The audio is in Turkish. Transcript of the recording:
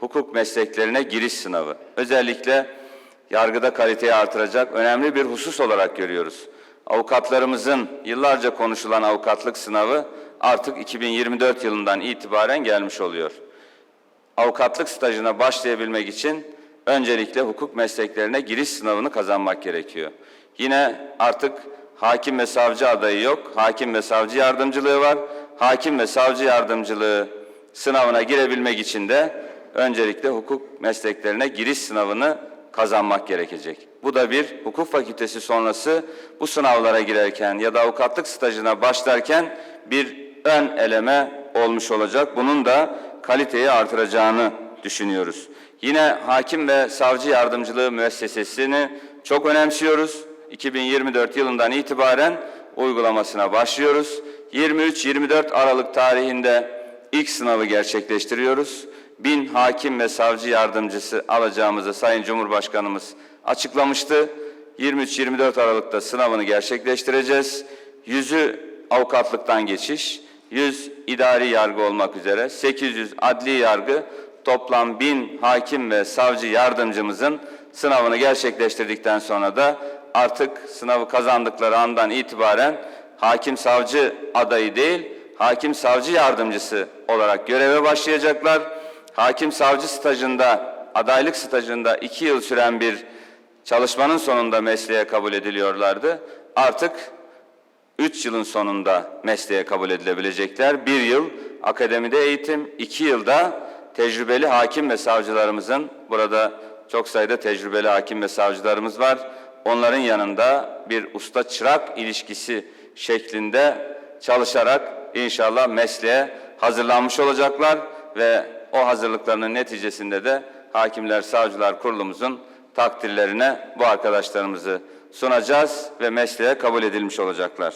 hukuk mesleklerine giriş sınavı. Özellikle yargıda kaliteyi artıracak önemli bir husus olarak görüyoruz. Avukatlarımızın yıllarca konuşulan avukatlık sınavı artık 2024 yılından itibaren gelmiş oluyor. Avukatlık stajına başlayabilmek için öncelikle hukuk mesleklerine giriş sınavını kazanmak gerekiyor. Yine artık hakim ve savcı adayı yok, hakim ve savcı yardımcılığı var. Hakim ve savcı yardımcılığı sınavına girebilmek için de öncelikle hukuk mesleklerine giriş sınavını kazanmak gerekecek. Bu da bir hukuk fakültesi sonrası bu sınavlara girerken ya da avukatlık stajına başlarken bir ön eleme olmuş olacak. Bunun da kaliteyi artıracağını düşünüyoruz. Yine hakim ve savcı yardımcılığı müessesesini çok önemsiyoruz. 2024 yılından itibaren uygulamasına başlıyoruz. 23-24 Aralık tarihinde ilk sınavı gerçekleştiriyoruz. Bin hakim ve savcı yardımcısı alacağımızı Sayın Cumhurbaşkanımız açıklamıştı. 23-24 Aralık'ta sınavını gerçekleştireceğiz. Yüzü avukatlıktan geçiş, 100 idari yargı olmak üzere 800 adli yargı toplam 1000 hakim ve savcı yardımcımızın sınavını gerçekleştirdikten sonra da artık sınavı kazandıkları andan itibaren hakim savcı adayı değil, hakim savcı yardımcısı olarak göreve başlayacaklar. Hakim savcı stajında, adaylık stajında iki yıl süren bir çalışmanın sonunda mesleğe kabul ediliyorlardı. Artık 3 yılın sonunda mesleğe kabul edilebilecekler. Bir yıl akademide eğitim, iki yılda tecrübeli hakim ve savcılarımızın, burada çok sayıda tecrübeli hakim ve savcılarımız var. Onların yanında bir usta çırak ilişkisi şeklinde çalışarak inşallah mesleğe hazırlanmış olacaklar ve o hazırlıklarının neticesinde de Hakimler Savcılar Kurulumuzun takdirlerine bu arkadaşlarımızı sunacağız ve mesleğe kabul edilmiş olacaklar.